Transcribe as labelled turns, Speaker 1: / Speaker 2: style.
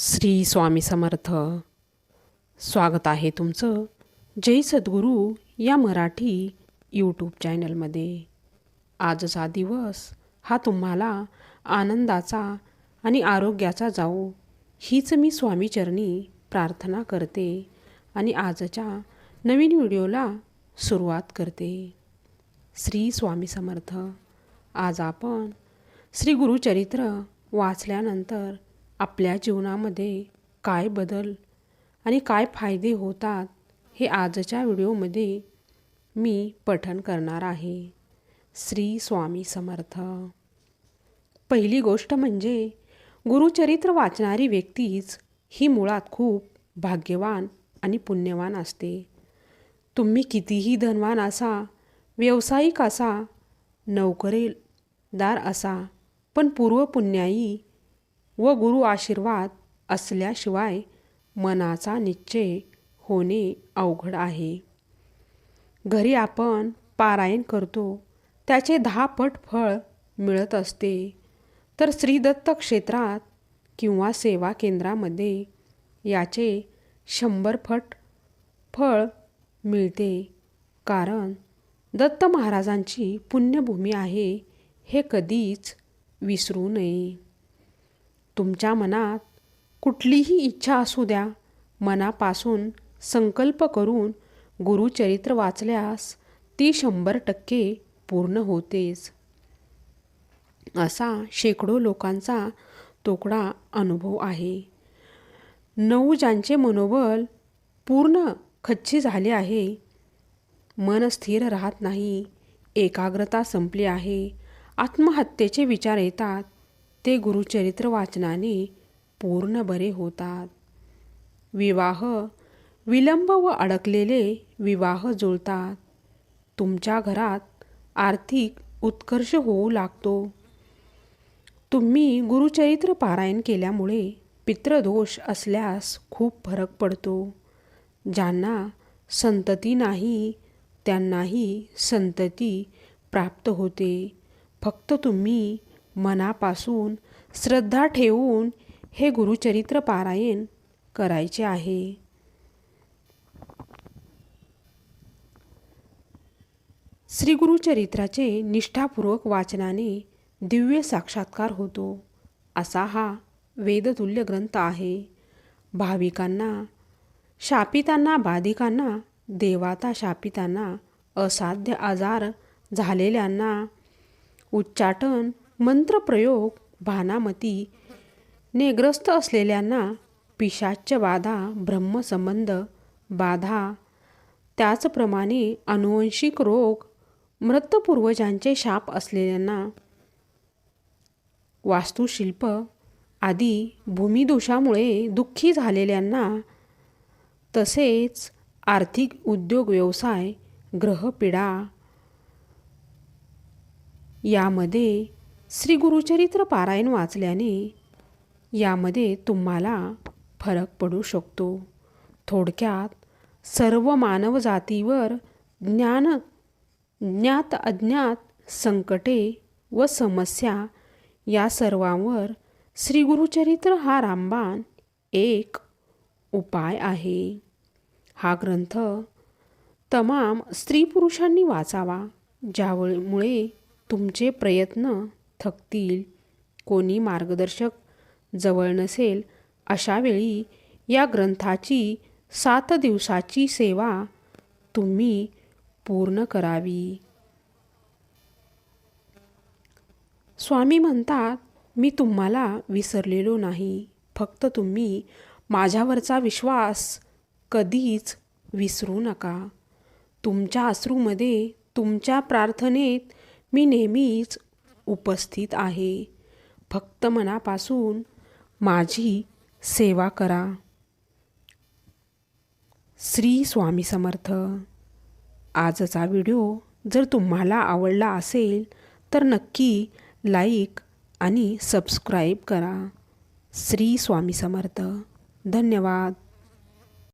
Speaker 1: श्री स्वामी समर्थ. स्वागत आहे तुमचं जय सद्गुरू या मराठी यूट्यूब चॅनलमध्ये आजचा दिवस हा तुम्हाला आनंदाचा आणि आरोग्याचा जाऊ हीच मी स्वामीचरणी प्रार्थना करते आणि आजच्या नवीन व्हिडिओला सुरुवात करते. श्री स्वामी समर्थ. आज आपण श्री गुरुचरित्र वाचल्यानंतर आपल्या जीवनामध्ये काय बदल आणि काय फायदे होतात हे आजच्या व्हिडिओमध्ये मी पठण करणार आहे. श्री स्वामी समर्थ. पहिली गोष्ट म्हणजे गुरुचरित्र वाचणारी व्यक्तीच ही मुळात खूप भाग्यवान आणि पुण्यवान असते. तुम्ही कितीही धनवान असा व्यावसायिक असा नोकरीदार असा पण पूर्वपुण्याई व गुरु आशीर्वाद असल्याशिवाय मनाचा निश्चय होणे अवघड आहे. घरी आपण पारायण करतो त्याचे दहा पट फळ मिळत असते. तर श्रीदत्त क्षेत्रात किंवा सेवा केंद्रामध्ये याचे शंभर फट फळ मिळते. कारण दत्त महाराजांची पुण्यभूमी आहे हे कधीच विसरू नये. तुमच्या मनात कुठलीही इच्छा असू द्या मनापासून संकल्प करून गुरुचरित्र वाचल्यास ती शंभर टक्के पूर्ण होतेच. असा शेकडो लोकांचा तोकडा अनुभव आहे. नऊ ज्यांचे मनोबल पूर्ण खच्ची झाले आहे मन स्थिर राहत नाही एकाग्रता संपली आहे आत्महत्येचे विचार येतात ते गुरुचरित्र वाचनाने पूर्ण बरे होतात. विवाह विलंब व अडकलेले विवाह जुळतात. तुमच्या घरात आर्थिक उत्कर्ष होऊ लागतो. तुम्ही गुरुचरित्र पारायण केल्यामुळे पितृदोष असल्यास खूप फरक पडतो. ज्यांना संतती नाही त्यांनाही संतती प्राप्त होते. फक्त तुम्ही मनापासून श्रद्धा ठेवून हे गुरुचरित्र पारायण करायचे आहे. श्री गुरुचरित्राचे निष्ठापूर्वक वाचनाने दिव्य साक्षात्कार होतो. असा हा वेदतुल्य ग्रंथ आहे. भाविकांना शापितांना बाधिकांना देवाता शापितांना असाध्य आजार झालेल्यांना उच्चाटन मंत्रप्रयोग भानामती नेग्रस्त असलेल्यांना पिशाच्य बाधा ब्रह्मसंबंध बाधा त्याचप्रमाणे अनुवंशिक रोग मृतपूर्वजांचे शाप असलेल्यांना वास्तुशिल्प आदी भूमिदोषामुळे दुःखी झालेल्यांना तसेच आर्थिक उद्योग व्यवसाय ग्रहपीडा यामध्ये श्री गुरुचरित्र पारायण वाचल्याने यामध्ये तुम्हाला फरक पडू शकतो. थोडक्यात सर्व मानवजातीवर ज्ञान ज्ञात अज्ञात संकटे व समस्या या सर्वांवर श्री गुरुचरित्र हा रामबाण एक उपाय आहे. हा ग्रंथ तमाम स्त्री पुरुषांनी वाचावा ज्यामुळे तुमचे प्रयत्न थकतील कोणी मार्गदर्शक जवळ नसेल अशावेळी या ग्रंथाची सात दिवसाची सेवा तुम्ही पूर्ण करावी. स्वामी म्हणतात मी तुम्हाला विसरलेलो नाही. फक्त तुम्ही माझ्यावरचा विश्वास कधीच विसरू नका. तुमच्या अश्रूमध्ये तुमच्या प्रार्थनेत मी नेहमीच उपस्थित आहे. फक्त मनापासून माझी सेवा करा. श्री स्वामी समर्थ. आजचा व्हिडिओ जर तुम्हाला आवडला असेल तर नक्की लाईक आणि सबस्क्राईब करा. श्री स्वामी समर्थ. धन्यवाद.